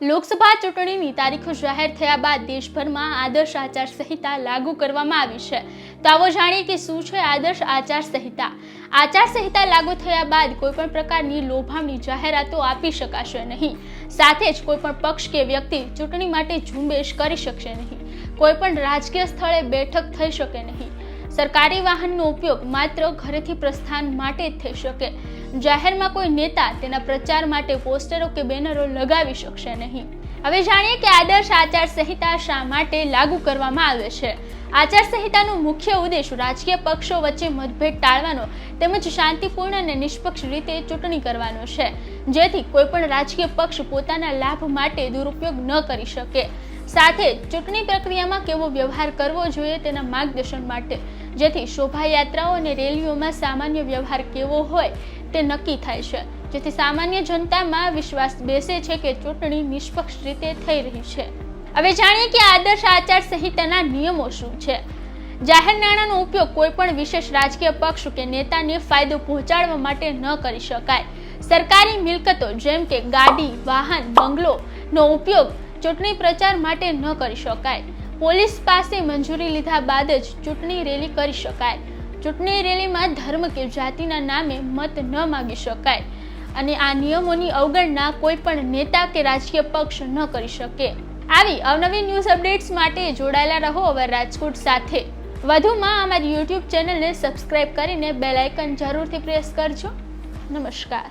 લોકસભા ચૂંટણીની તારીખો જાહેર થયા બાદ દેશભરમાં આદર્શ આચાર સંહિતા લાગુ કરવામાં આવી છે. તો આવો જાણીએ કે શું છે આદર્શ આચાર સંહિતા આચાર સંહિતા લાગુ થયા બાદ કોઈપણ પ્રકારની લોભામણી જાહેરાતો આપી શકાશે નહીં. સાથે જ કોઈપણ પક્ષ કે વ્યક્તિ ચૂંટણી માટે ઝુંબેશ કરી શકશે નહીં. કોઈપણ રાજકીય સ્થળે બેઠક થઈ શકે નહીં. સરકારી વાહનનો ઉપયોગ માત્ર ઘરેથી પ્રસ્થાન માટે જ થઈ શકે. જાહેરમાં કોઈ નેતા તેના પ્રચાર માટે પોસ્ટરો કે બેનરો લગાવી શકશે નહીં. હવે જાણીએ કે આદર્શ આચાર સંહિતા શા માટે લાગુ કરવામાં આવે છે. આચાર સંહિતાનો મુખ્ય ઉદ્દેશ રાજકીય પક્ષો વચ્ચે મતભેદ ટાળવાનો તેમજ શાંતિપૂર્ણ અને નિષ્પક્ષ રીતે ચૂંટણી કરવાનો છે. જેથી કોઈપણ રાજકીય પક્ષ પોતાના લાભ માટે દુરુપયોગ ન કરી શકે. સાથે ચૂંટણી પ્રક્રિયામાં કેવો વ્યવહાર કરવો જોઈએ તેના માર્ગદર્શન માટે જેથી શોભાયાત્રાઓ અને રેલીઓમાં સામાન્ય વ્યવહાર કેવો હોય તે નક્કી થાય છે. જેથી સામાન્ય જનતામાં વિશ્વાસ બેસે છે કે ચૂંટણી નિષ્પક્ષ રીતે થઈ રહી છે. હવે જાણીએ કે આદર્શ આચાર સંહિતાના નિયમો શું છે. જાહેર નાણાંનો ઉપયોગ કોઈ પણ વિશેષ રાજકીય પક્ષ કે નેતાને ફાયદો પહોંચાડવા માટે ન કરી શકાય. સરકારી મિલકતો જેમ કે ગાડી, વાહન, બંગલો નો ઉપયોગ ચૂંટણી પ્રચાર માટે ન કરી શકાય. પોલીસ પાસે મંજૂરી લીધા બાદ જ ચૂંટણી રેલી કરી શકાય. ચૂંટણી રેલીમાં ધર્મ કે જાતિના નામે મત ન માગી શકાય અને આ નિયમોની અવગણના કોઈ પણ નેતા કે રાજકીય પક્ષ ન કરી શકે. આવી અવનવી ન્યૂઝ અપડેટ્સ માટે જોડાયેલા રહો અવર રાજકોટ સાથે. વધુમાં અમારી યુટ્યુબ ચેનલને સબસ્ક્રાઈબ કરીને બેલ આઇકન જરૂરથી પ્રેસ કરજો. નમસ્કાર.